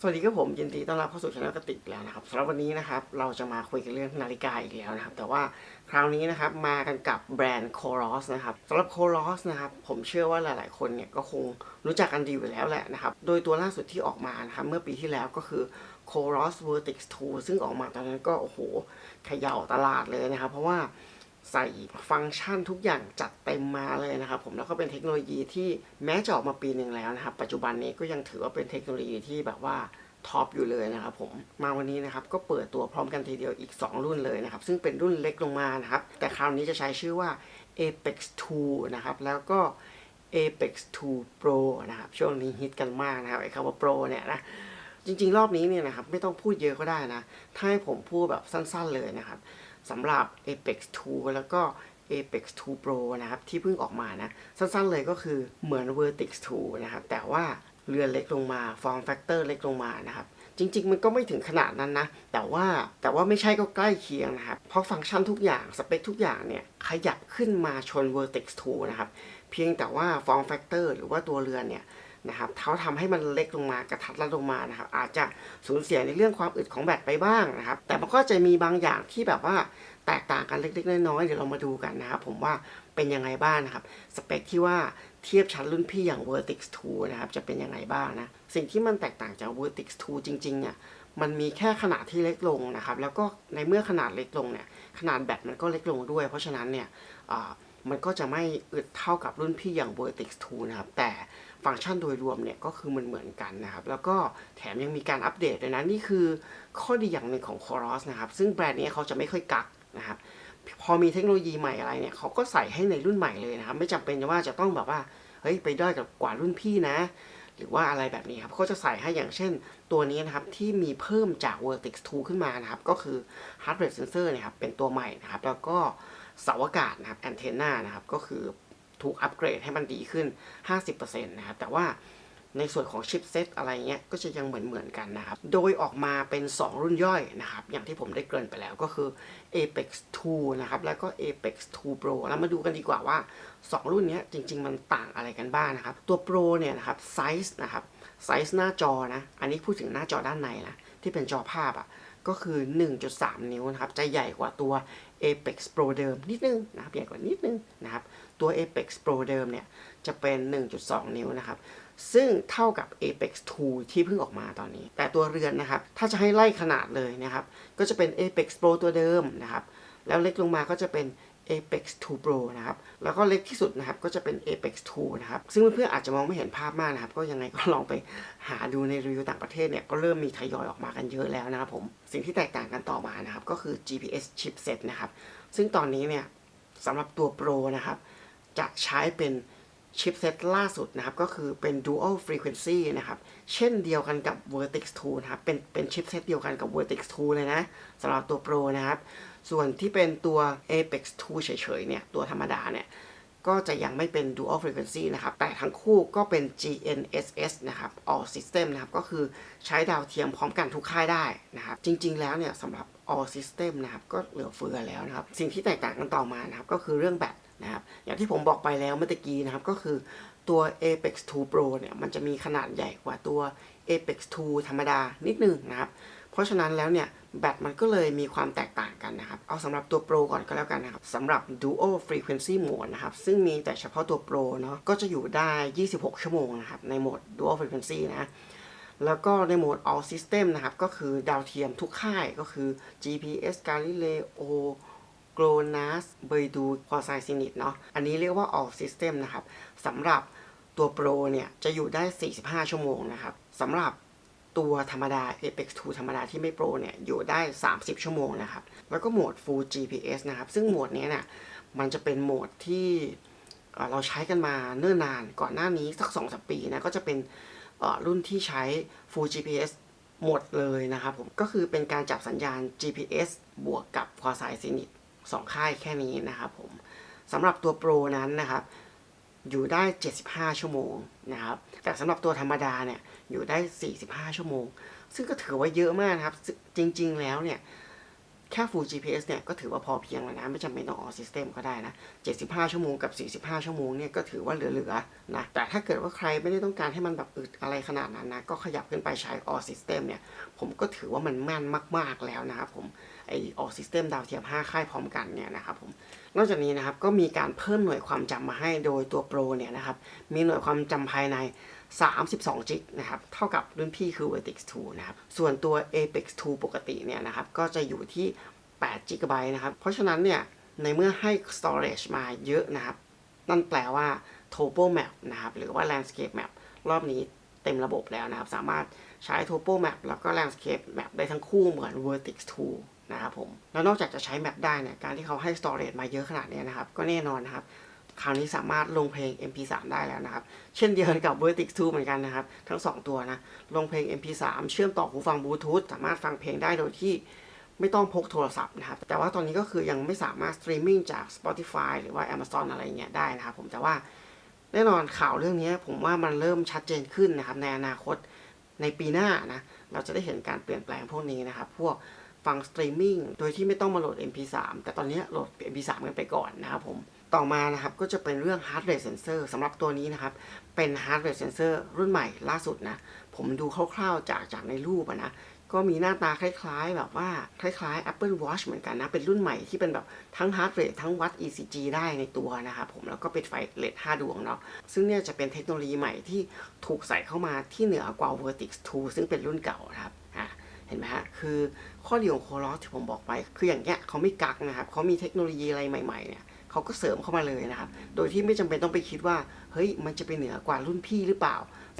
สวัสดีครับผมยินดีต้อนรับเข้าสู่ช anel กติกแล้วนะครับสำหรับวันนี้นะครับเราจะมาคุยกันเรื่องนาฬิกาอีกแล้วนะครับ แต่ว่าคราวนี้นะครับมากันกับแบรนด์ c o r o s นะครับสำหรับ c o r o s นะครับผมเชื่อว่าหลาย ๆ คนเนี่ยก็คงรู้จักกันดีอยู่แล้วแหละนะครับ โดยตัวล่าสุดที่ออกมานะครับเมื่อปีที่แล้วก็คือ c o r o s Vertex 2 ซึ่งออกมาตอนนั้นก็โอ้โหเขย่าตลาดเลยนะครับ เพราะว่า ใส่ฟังก์ชันทุกอย่างจัดเต็มมาเลยนะครับผมแล้วก็เป็นเทคโนโลยีที่แม้จะออกมาปีหนึ่งแล้วนะครับ ปัจจุบันนี้ก็ยังถือว่าเป็นเทคโนโลยีที่แบบว่าท็อปอยู่เลยนะครับผมมาวันนี้นะครับก็เปิดตัวพร้อมกันทีเดียวอีก 2 รุ่นเลยนะครับ ซึ่งเป็นรุ่นเล็กลงมานะครับ แต่คราวนี้จะใช้ชื่อว่า Apex 2 นะครับแล้วก็ Apex 2 Pro นะครับ ช่วงนี้ฮิตกันมากนะครับไอ้คำว่า Pro เนี่ยนะจริงๆ รอบนี้เนี่ยนะครับไม่ต้องพูดเยอะก็ได้นะ ถ้าให้ผมพูดแบบสั้นๆเลยนะครับ สำหรับ Apex 2 แล้วก็ Apex 2 Pro นะครับ ที่เพิ่งออกมานะ สั้นๆเลยก็คือเหมือน Vertex 2 นะครับ แต่ว่าเรือเล็กลงมา form factor เล็กลงมานะครับ จริง ๆ มันก็ไม่ถึงขนาดนั้นนะ แต่ว่าแต่ว่าไม่ใช่ก็ใกล้เคียงนะครับ เพราะฟังก์ชันทุกอย่าง สเปคทุกอย่างเนี่ย ขยับขึ้นมาชน Vertex 2 นะครับ เพียงแต่ว่า form factor หรือว่าตัวเรือนเนี่ย นะครับเขาทำให้มันเล็กลงมากระทัดรัดลงมานะครับ อาจจะสูญเสียในเรื่องความอึดของแบตไปบ้างนะครับ แต่มันก็จะมีบางอย่างที่แบบว่าแตกต่างกันเล็กๆน้อยๆเดี๋ยวเรามาดูกันนะครับ ผมว่าเป็นยังไงบ้างนะครับ สเปคที่ว่าเทียบชั้นรุ่นพี่อย่าง Vertex 2 นะครับ จะเป็นยังไงบ้างนะ สิ่งที่มันแตกต่างจาก Vertex 2 จริงๆ เนี่ย มันมีแค่ขนาดที่เล็กลงนะครับ แล้วก็ในเมื่อขนาดเล็กลงเนี่ย ขนาดแบตมันก็เล็กลงด้วย เพราะฉะนั้นเนี่ยมันก็จะไม่อึดเท่ากับรุ่นพี่อย่าง Vertex 2 นะครับ แต่ ฟังก์ชันโดยรวมเนี่ยก็คือมันเหมือนกันนะครับ แล้วก็แถมยังมีการอัปเดตด้วยนะนี่คือข้อดีอย่างหนึ่งของ Coros นะครับ ซึ่งแบรนด์นี้เขาจะไม่ค่อยกักนะครับพอมีเทคโนโลยีใหม่อะไรเนี่ยเขาก็ใส่ให้ในรุ่นใหม่เลยนะครับ ไม่จำเป็นว่าจะต้องแบบว่าเฮ้ยไปด้อยกับกว่ารุ่นพี่นะ หรือว่าอะไรแบบนี้ครับเขาจะใส่ให้อย่างเช่น ตัวนี้นะครับที่มีเพิ่มจาก Vertex 2 ขึ้นมานะครับ ก็คือ Heart Rate Sensor นี่ยครับเป็นตัวใหม่นะครับ แล้วก็เสาอากาศนะครับแอนเทนานะครับก็คือ ถูกอัปเกรดให้มันดีขึ้น 50%นะครับแต่ว่าในส่วนของชิปเซตอะไรเงี้ยก็จะยังเหมือนเหมือนกันนะครับ โดยออกมาเป็น 2 รุ่นย่อยนะครับ อย่างที่ผมได้เกริ่นไปแล้วก็คือ Apex 2 นะครับ แล้วก็ Apex 2 Pro แล้วมาดูกันดีกว่าว่า 2 รุ่นนี้จริง ๆ มันต่างอะไรกันบ้างนะครับ ตัว Pro เนี่ยนะครับไซส์นะครับไซส์หน้าจอนะ อันนี้พูดถึงหน้าจอด้านในนะ ที่เป็นจอภาพอะก็คือ 1.3 นิ้วนะครับ จะใหญ่กว่าตัว Apex Pro เดิมนิดนึงนะครับใหญ่กว่านิดนึงนะครับ ตัว Apex Pro เดิมเนี่ย จะเป็น 1.2 นิ้วนะครับ ซึ่งเท่ากับ Apex 2 ที่เพิ่งออกมาตอนนี้ แต่ตัวเรือนนะครับ ถ้าจะให้ไล่ขนาดเลยนะครับ ก็จะเป็น Apex Pro ตัวเดิมนะครับ แล้วเล็กลงมาก็จะเป็น Apex 2 Pro นะครับ แล้วก็เล็กที่สุดนะครับก็จะเป็น Apex 2 นะครับ ซึ่งเพื่อนๆอาจจะมองไม่เห็นภาพมากนะครับ ก็ยังไงก็ลองไปหาดูในรีวิวต่างประเทศเนี่ย ก็เริ่มมีทยอยออกมากันเยอะแล้วนะครับผม สิ่งที่แตกต่างกันต่อมานะครับ ก็คือ GPS chipset นะครับ ซึ่งตอนนี้เนี่ยสำหรับตัว Pro นะครับ จะใช้เป็นชิปเซตล่าสุดนะครับ ก็คือเป็น dual frequency นะครับ เช่นเดียวกันกับ Vertex 2 นะครับ เป็นเป็นชิปเซตเดียวกันกับ Vertex 2 เลยนะสำหรับตัว Pro นะครับ ส่วนที่เป็นตัว Apex 2 เฉยๆเนี่ย ตัวธรรมดาเนี่ย ก็จะยังไม่เป็น dual frequency นะครับ แต่ทั้งคู่ก็เป็น GNSS นะครับ all system นะครับ ก็คือใช้ดาวเทียมพร้อมกันทุกค่ายได้นะครับ จริง ๆ แล้วเนี่ยสำหรับ all system นะครับ ก็เหลือเฟือแล้วนะครับ สิ่งที่แตกต่างกันต่อมานะครับ ก็คือเรื่องแบต นะครับ อย่างที่ผมบอกไปแล้วเมื่อตะกี้นะครับ ก็คือตัว Apex 2 Pro เนี่ย มันจะมีขนาดใหญ่กว่าตัว Apex 2 ธรรมดานิดนึงนะครับ เพราะฉะนั้นแล้วเนี่ยแบตมันก็เลยมีความแตกต่างกันนะครับ เอาสำหรับตัว Pro ก่อนก็แล้วกันนะครับสำหรับ Dual Frequency Mode นะครับ ซึ่งมีแต่เฉพาะตัว Pro เนาะก็จะอยู่ได้ 26 ชั่วโมงนะครับ ในโหมด Dual Frequency นะแล้วก็ในโหมด All System นะครับ ก็คือดาวเทียมทุกค่ายก็คือ GPS Galileo GLONASS เบยดู q u a s i c i n i t เนาะอันนี้เรียกว่า All System นะครับสำหรับตัว Pro เนี่ยจะอยู่ได้ 45 ชั่วโมงนะครับสำหรับตัวธรรมดา Apex 2 ธรรมดาที่ไม่โปรเนี่ยอยู่ได้ 30 ชั่วโมงนะครับ แล้วก็โหมด Full GPS นะครับ ซึ่งโหมดนี้เนี่ยมันจะเป็นโหมดที่เราใช้กันมาเนิ่นนานก่อนหน้านี้สัก2อสปีนะก็จะเป็นรุ่นที่ใช้ Full GPS หมดเลยนะครับผมก็คือเป็นการจับสัญญาณ GPS บวกกับ q u a s i c i n i t สองค่ายแค่นี้นะครับผมสำหรับตัวโปรนั้นนะครับอยู่ได้ 75 ชั่วโมงนะครับแต่สำหรับตัวธรรมดาเนี่ยอยู่ได้ 45 ชั่วโมง ซึ่งก็ถือว่าเยอะมากนะครับ จริง ๆ แล้วเนี่ย แค่ Full GPS เนี่ยก็ถือว่าพอเพียงแล้วนะไม่จำเป็นต้องออก System ก็ได้นะ 75 ชั่วโมงกับ 45 ชั่วโมงเนี่ยก็ถือว่าเหลือๆนะแต่ถ้าเกิดว่าใครไม่ได้ต้องการให้มันแบบอึดอะไรขนาดนั้นนะ ก็ขยับขึ้นไปใช้ All System เนี่ย ผมก็ถือว่ามันแม่นมากๆแล้วนะครับผมไอ All System ดาวเทียม 5 ค่ายพร้อมกันเนี่ยนะครับผมนอกจากนี้นะครับก็มีการเพิ่มหน่วยความจำมาให้โดยตัว Pro เนี่ยนะครับมีหน่วยความจำภายใน 32 จิกนะครับ เท่ากับรุ่นพี่คือ Vertex 2 นะครับ ส่วนตัว Apex 2 ปกติเนี่ยนะครับ ก็จะอยู่ที่8 g b นะครับ เพราะฉะนั้นเนี่ย ในเมื่อให้ storage มาเยอะนะครับ นั่นแปลว่า Topo Map นะครับ หรือว่า Landscape Map รอบนี้เต็มระบบแล้วนะครับ สามารถใช้ Topo Map แล้วก็ Landscape Map ได้ทั้งคู่เหมือน Vertex 2 นะครับผม แล้วนอกจากจะใช้ Map ได้เนี่ย การที่เขาให้ storage มาเยอะขนาดนี้นะครับ ก็แน่นอนนะครับ คราวนี้สามารถลงเพลง MP3 ได้แล้วนะครับ เช่นเดียวกับ Vertex 2 เหมือนกันนะครับ ทั้ง 2 ตัวนะ ลงเพลง MP3 เชื่อมต่อหูฟังบลูทูธสามารถฟังเพลงได้โดยที่ไม่ต้องพกโทรศัพท์นะครับ แต่ว่าตอนนี้ก็คือยังไม่สามารถสตรีมมิ่งจาก Spotify หรือว่า Amazon อะไรเงี้ยได้นะครับผมแต่ว่าแน่นอนข่าวเรื่องนี้ผมว่ามันเริ่มชัดเจนขึ้นนะครับในอนาคตในปีหน้านะเราจะได้เห็นการเปลี่ยนแปลงพวกนี้นะครับพวกฟังสตรีมมิ่งโดยที่ไม่ต้องมาโหลด MP3 แต่ตอนนี้โหลด MP3 กันไปก่อนนะครับผม ต่อมานะครับก็จะเป็นเรื่อง heart rate sensor สำหรับตัวนี้นะครับ เป็น heart rate sensor รุ่นใหม่ล่าสุดนะ ผมดูคร่าวๆจากจากในรูปนะ ก็มีหน้าตาคล้ายๆ แบบว่าคล้ายๆ Apple Watch เหมือนกันนะ เป็นรุ่นใหม่ที่เป็นแบบทั้ง heart rate ทั้งวัด ECG ได้ในตัวนะครับผมแล้วก็เป็นไฟเลด5ดวงเนาะซึ่งเนี่ยจะเป็นเทคโนโลยีใหม่ที่ถูกใส่เข้ามาที่เหนือกว่า Vertex 2 ซึ่งเป็นรุ่นเก่านะครับเห็นไหมฮะ คือข้อดีของโคลอสที่ผมบอกไป คืออย่างเงี้ยเขาไม่กักนะครับ เขามีเทคโนโลยีอะไรใหม่ๆเนี่ย เขาก็เสริมเข้ามาเลยนะครับ โดยที่ไม่จำเป็นต้องไปคิดว่า เฮ้ย มันจะไปเหนือกว่ารุ่นพี่หรือเปล่า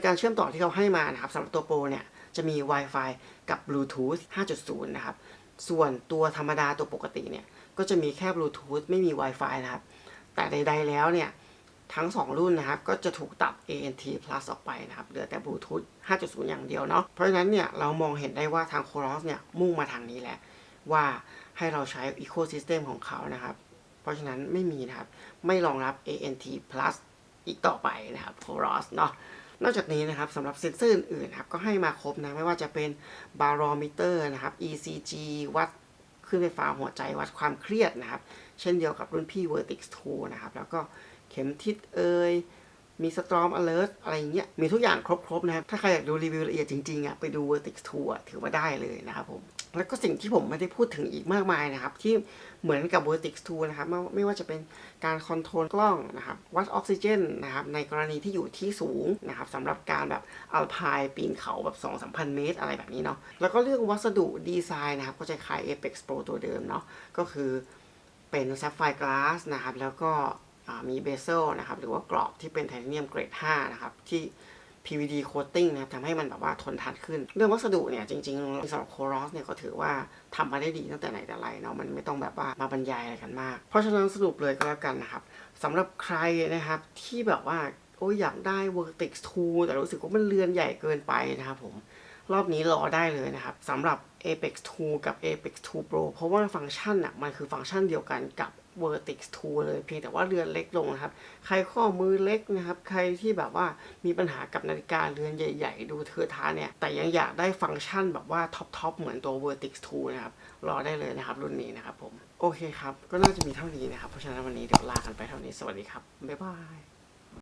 การเชื่อมต่อที่เขาให้มานะครับสำหรับตัวโปรเนี่ย จะมี Wi-Fi กับ Bluetooth 5.0 นะครับ ส่วนตัวธรรมดาตัวปกติเนี่ย ก็จะมีแค่ Bluetooth ไม่มี Wi-Fi นะครับ แต่ใด ๆ แล้วเนี่ยทั้ง 2 รุ่นนะครับ ก็จะถูกตัด ANT Plus ออกไปนะครับ เหลือแต่ Bluetooth 5.0 อย่างเดียวเนาะ เพราะฉะนั้นเนี่ย เรามองเห็นได้ว่าทาง c o r o s เนี่ย มุ่งมาทางนี้แหละ ว่าให้เราใช้ Ecosystem ของเขานะครับ เพราะฉะนั้นไม่มีนะครับ ไม่รองรับ ANT Plus อีกต่อไปนะครับ c o r o s เนาะนอกจากนี้นะครับสำหรับเซ็นเซอร์อื่นๆนะครับก็ให้มาครบนะ ไม่ว่าจะเป็นบารอมิเตอร์นะครับ ECG วัดคลื่นไฟฟ้าหัวใจวัดความเครียดนะครับ เช่นเดียวกับรุ่นพี่ Vertex 2 นะครับ แล้วก็เข็มทิศเอยมี Storm Alert อะไรเงี้ย มีทุกอย่างครบๆนะครับ ถ้าใครอยากดูรีวิวละเอียดจริงๆอะไปดู Vertex 2 ถือว่าได้เลยนะครับผม แล้วก็สิ่งที่ผมไม่ได้พูดถึงอีกมากมายนะครับ ที่เหมือนกับ Vertex 2 นะครับ ไม่ไม่ว่าจะเป็นการคอนโทรลกล้องนะครับ วัดออกซิเจนนะครับ ในกรณีที่อยู่ที่สูงนะครับสำหรับการแบบอัลพายปีนเขาแบบ 2 3 0 0 0 เมตร อะไรแบบนี้เนาะ แล้วก็เรื่องวัสดุดีไซน์นะครับ ก็จะคล้าย Apex Pro ตัวเดิมเนาะ ก็คือเป็น Sapphire Glass นะครับ แล้วก็มีเบเซลนะครับ หรือว่ากรอบที่เป็นไทเทเนียมเกรด 5 นะครับ ที่ PVD coating นะครับทำให้มันแบบว่าทนทานขึ้น เรื่องวัสดุเนี่ยจริงๆสำหรับโครอสเนี่ยก็ถือว่าทำมาได้ดีตั้งแต่ไหนแต่ไรเนาะมันไม่ต้องแบบว่ามาบรรยายอะไรกันมาก เพราะฉะนั้นสรุปเลยก็แล้วกันนะครับสำหรับใครนะครับที่แบบว่าโอ้ยอยากได้ Vertex 2 แต่รู้สึกว่ามันเรือนใหญ่เกินไปนะครับผม รอบนี้รอได้เลยนะครับสำหรับ Apex 2 กับ Apex 2 Pro เพราะว่าฟังก์ชันอะมันคือฟังก์ชันเดียวกันกับ Vertex 2 เลยเพียงแต่ว่าเรือนเล็กลงนะครับ ใครข้อมือเล็กนะครับ ใครที่แบบว่ามีปัญหากับนาฬิกาเรือนใหญ่ ๆ ดูเทอะทาเนี่ย แต่ยังอยากได้ฟังก์ชันแบบว่าท็อปๆเหมือนตัว Vertex 2 นะครับ รอได้เลยนะครับรุ่นนี้นะครับผม โอเคครับ ก็น่าจะมีเท่านี้นะครับ เพราะฉะนั้นวันนี้เดี๋ยวลากันไปเท่านี้ สวัสดีครับ บ๊ายบาย